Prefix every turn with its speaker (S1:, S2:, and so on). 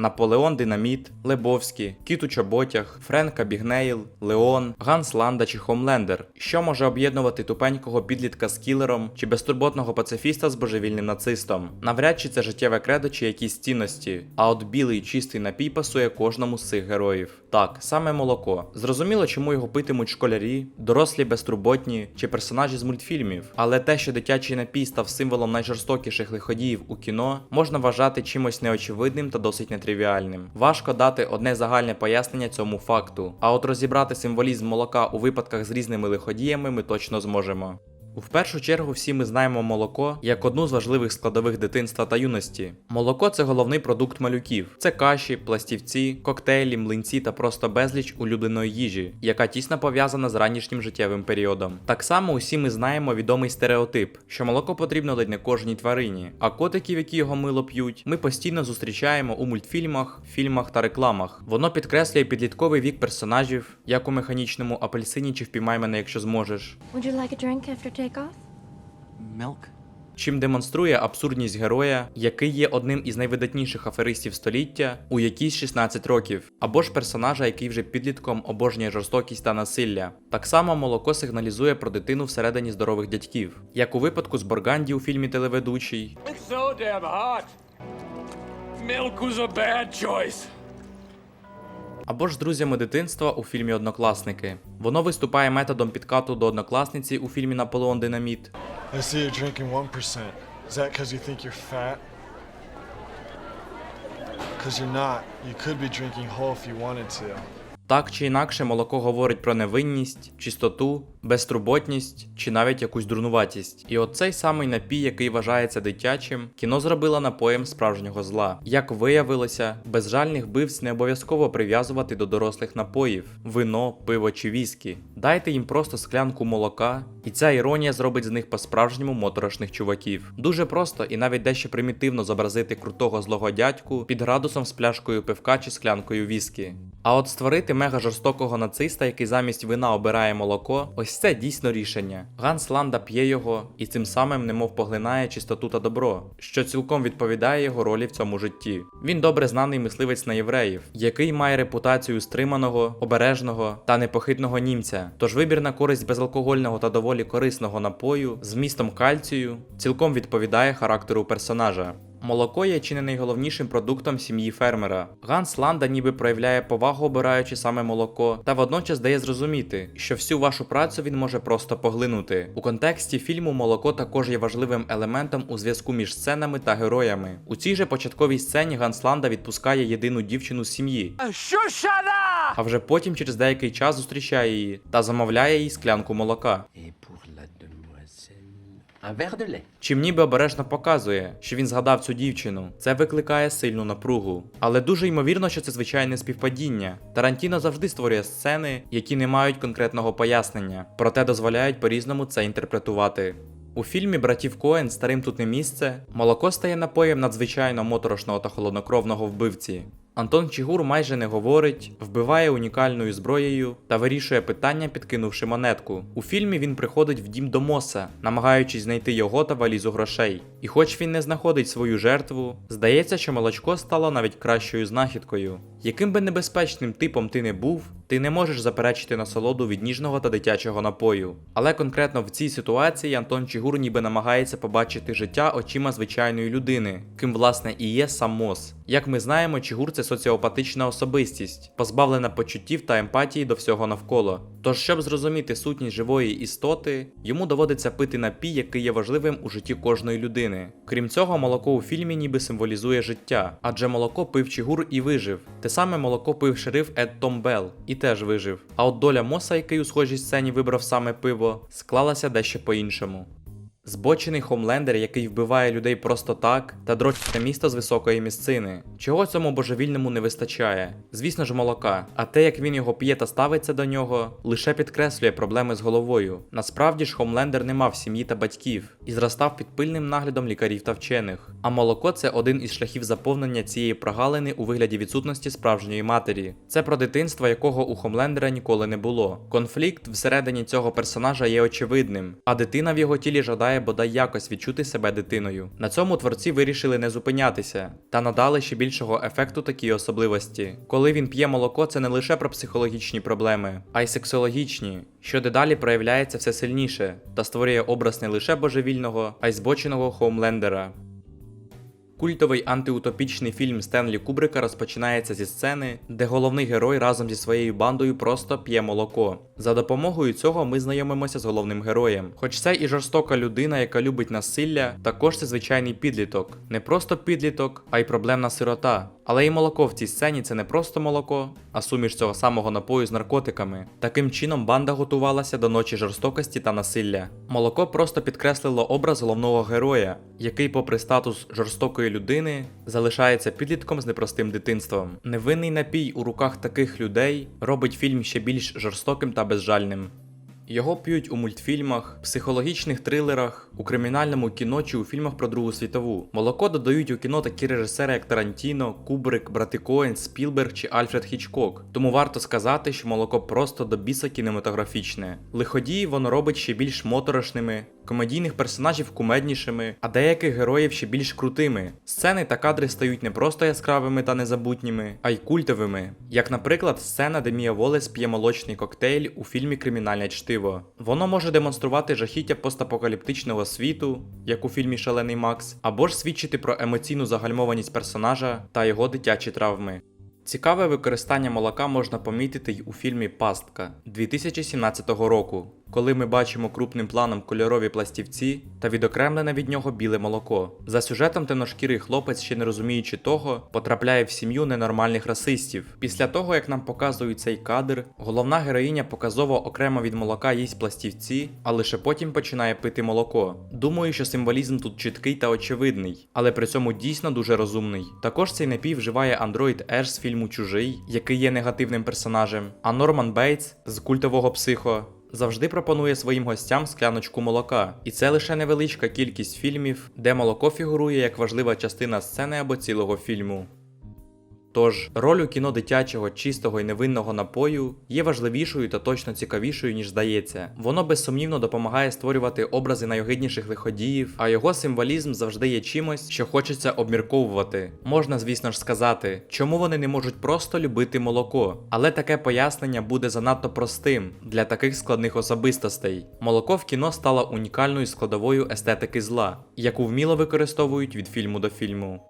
S1: Наполеон Динаміт, Лебовський, Кіт у чоботях, Френк Абігнейл, Леон, Ганс Ланда чи Хомлендер. Що може об'єднувати тупенького підлітка з кілером чи безтурботного пацифіста з божевільним нацистом? Навряд чи це життєве кредо чи якісь цінності. А от білий чистий напій пасує кожному з цих героїв. Так, саме молоко. Зрозуміло, чому його питимуть школярі, дорослі безтурботні чи персонажі з мультфільмів. Але те, що дитячий напій став символом найжорстокіших лиходіїв у кіно, можна вважати чимось неочевидним та досить нетривіальним. Важко дати одне загальне пояснення цьому факту. А от розібрати символізм молока у випадках з різними лиходіями ми точно зможемо. В першу чергу всі ми знаємо молоко як одну з важливих складових дитинства та юності. Молоко це головний продукт малюків. Це каші, пластівці, коктейлі, млинці та просто безліч улюбленої їжі, яка тісно пов'язана з ранішнім життєвим періодом. Так само усі ми знаємо відомий стереотип, що молоко потрібно ледь не кожній тварині, а котиків, які його мило п'ють, ми постійно зустрічаємо у мультфільмах, фільмах та рекламах. Воно підкреслює підлітковий вік персонажів, як у механічному апельсині чи впіймай мене, якщо зможеш.
S2: Would you like a drink after takeoff?
S3: Milk?
S1: чим демонструє абсурдність героя, який є одним із найвидатніших аферистів століття у якісь 16 років, або ж персонажа, який вже підлітком обожнює жорстокість та насилля. Так само молоко сигналізує про дитину всередині здорових дядьків, як у випадку з Борганді у фільмі Телеведучий,
S4: It's so damn hot. Milk was a bad choice.
S1: Або ж з друзями дитинства у фільмі Однокласники. Воно виступає методом підкату до однокласниці у фільмі Наполеон Динаміт.
S5: I see you're drinking 1%. Is that because you think you're fat? Because you're not. You could be drinking whole if you wanted to.
S1: Так чи інакше, молоко говорить про невинність, чистоту, безтурботність чи навіть якусь дурнуватість. І оцей самий напій, який вважається дитячим, кіно зробило напоєм справжнього зла. Як виявилося, безжальних бивць не обов'язково прив'язувати до дорослих напоїв: вино, пиво чи віскі. Дайте їм просто склянку молока, і ця іронія зробить з них по-справжньому моторошних чуваків. Дуже просто і навіть дещо примітивно зобразити крутого злого дядьку під градусом з пляшкою пивка чи склянкою віскі. А от створити мега жорстокого нациста, який замість вина обирає молоко, ось це дійсно рішення. Ганс Ланда п'є його і цим самим немов поглинає чистоту та добро, що цілком відповідає його ролі в цьому житті. Він добре знаний мисливець на євреїв, який має репутацію стриманого, обережного та непохитного німця. Тож вибір на користь безалкогольного та доволі корисного напою з містом кальцію цілком відповідає характеру персонажа. Молоко є чи не найголовнішим продуктом сім'ї фермера. Ганс Ланда ніби проявляє повагу, обираючи саме молоко, та водночас дає зрозуміти, що всю вашу працю він може просто поглинути. У контексті фільму молоко також є важливим елементом у зв'язку між сценами та героями. У цій же початковій сцені Ганс Ланда відпускає єдину дівчину з сім'ї,
S4: Shushala!
S1: а вже потім через деякий час зустрічає її та замовляє їй склянку молока. Чим ніби обережно показує, що він згадав цю дівчину. Це викликає сильну напругу. Але дуже ймовірно, що це звичайне співпадіння. Тарантіно завжди створює сцени, які не мають конкретного пояснення, проте дозволяють по-різному це інтерпретувати. У фільмі братів Коен Старим тут не місце молоко стає напоєм надзвичайно моторошного та холоднокровного вбивці. Антон Чігур майже не говорить, вбиває унікальною зброєю та вирішує питання, підкинувши монетку. У фільмі він приходить в дім до Моса, намагаючись знайти його та валізу грошей. І хоч він не знаходить свою жертву, здається, що молочко стало навіть кращою знахідкою. Яким би небезпечним типом ти не був, ти не можеш заперечити насолоду від ніжного та дитячого напою. Але конкретно в цій ситуації Антон Чігур ніби намагається побачити життя очима звичайної людини, ким власне і є сам Мос. Як ми знаємо, Чігур це соціопатична особистість, позбавлена почуттів та емпатії до всього навколо. Тож, щоб зрозуміти сутність живої істоти, йому доводиться пити напій, який є важливим у житті кожної людини. Крім цього, молоко у фільмі ніби символізує життя, адже молоко пив Чігур і вижив. Те саме молоко пив шериф Ед Том Белл і теж вижив. А от доля Моса, який у схожій сцені вибрав саме пиво, склалася дещо по-іншому. Збочений хомлендер, який вбиває людей просто так, та дрочить на місто з високої місцини. Чого цьому божевільному не вистачає? Звісно ж, молока. А те, як він його п'є та ставиться до нього, лише підкреслює проблеми з головою. Насправді ж, хомлендер не мав сім'ї та батьків і зростав під пильним наглядом лікарів та вчених. А молоко це один із шляхів заповнення цієї прогалини у вигляді відсутності справжньої матері. Це про дитинство, якого у Хомлендера ніколи не було. Конфлікт всередині цього персонажа є очевидним, а дитина в його тілі жадає заважає бодай якось відчути себе дитиною. На цьому творці вирішили не зупинятися та надали ще більшого ефекту такій особливості. Коли він п'є молоко, це не лише про психологічні проблеми, а й сексологічні, що дедалі проявляється все сильніше та створює образ не лише божевільного, а й збоченого хоумлендера. Культовий антиутопічний фільм Стенлі Кубрика розпочинається зі сцени, де головний герой разом зі своєю бандою просто п'є молоко. За допомогою цього ми знайомимося з головним героєм. Хоч це і жорстока людина, яка любить насилля, також це звичайний підліток. Не просто підліток, а й проблемна сирота. Але і молоко в цій сцені це не просто молоко, а суміш цього самого напою з наркотиками. Таким чином банда готувалася до ночі жорстокості та насилля. Молоко просто підкреслило образ головного героя, який, попри статус жорстокої людини, залишається підлітком з непростим дитинством. Невинний напій у руках таких людей робить фільм ще більш жорстоким та безжальним. Його п'ють у мультфільмах, психологічних трилерах, у кримінальному кіно чи у фільмах про Другу світову. Молоко додають у кіно такі режисери, як Тарантіно, Кубрик, Брати Коен, Спілберг чи Альфред Хічкок. Тому варто сказати, що молоко просто до біса кінематографічне. Лиходії воно робить ще більш моторошними, комедійних персонажів кумеднішими, а деяких героїв ще більш крутими. Сцени та кадри стають не просто яскравими та незабутніми, а й культовими. Як, наприклад, сцена, де Мія Волес п'є молочний коктейль у фільмі Кримінальне чтиво. Воно може демонструвати жахіття постапокаліптичного світу, як у фільмі Шалений Макс, або ж свідчити про емоційну загальмованість персонажа та його дитячі травми. Цікаве використання молока можна помітити й у фільмі Пастка 2017 року, коли ми бачимо крупним планом кольорові пластівці та відокремлене від нього біле молоко. За сюжетом темношкірий хлопець, ще не розуміючи того, потрапляє в сім'ю ненормальних расистів. Після того, як нам показують цей кадр, головна героїня показово окремо від молока їсть пластівці, а лише потім починає пити молоко. Думаю, що символізм тут чіткий та очевидний, але при цьому дійсно дуже розумний. Також цей напій вживає андроїд Еш з фільму Чужий, який є негативним персонажем, а Норман Бейтс з культового психо. Завжди пропонує своїм гостям скляночку молока, і це лише невеличка кількість фільмів, де молоко фігурує як важлива частина сцени або цілого фільму. Тож, роль у кіно дитячого, чистого і невинного напою є важливішою та точно цікавішою, ніж здається. Воно безсумнівно допомагає створювати образи найогидніших лиходіїв, а його символізм завжди є чимось, що хочеться обмірковувати. Можна, звісно ж, сказати, чому вони не можуть просто любити молоко, але таке пояснення буде занадто простим для таких складних особистостей. Молоко в кіно стало унікальною складовою естетики зла, яку вміло використовують від фільму до фільму.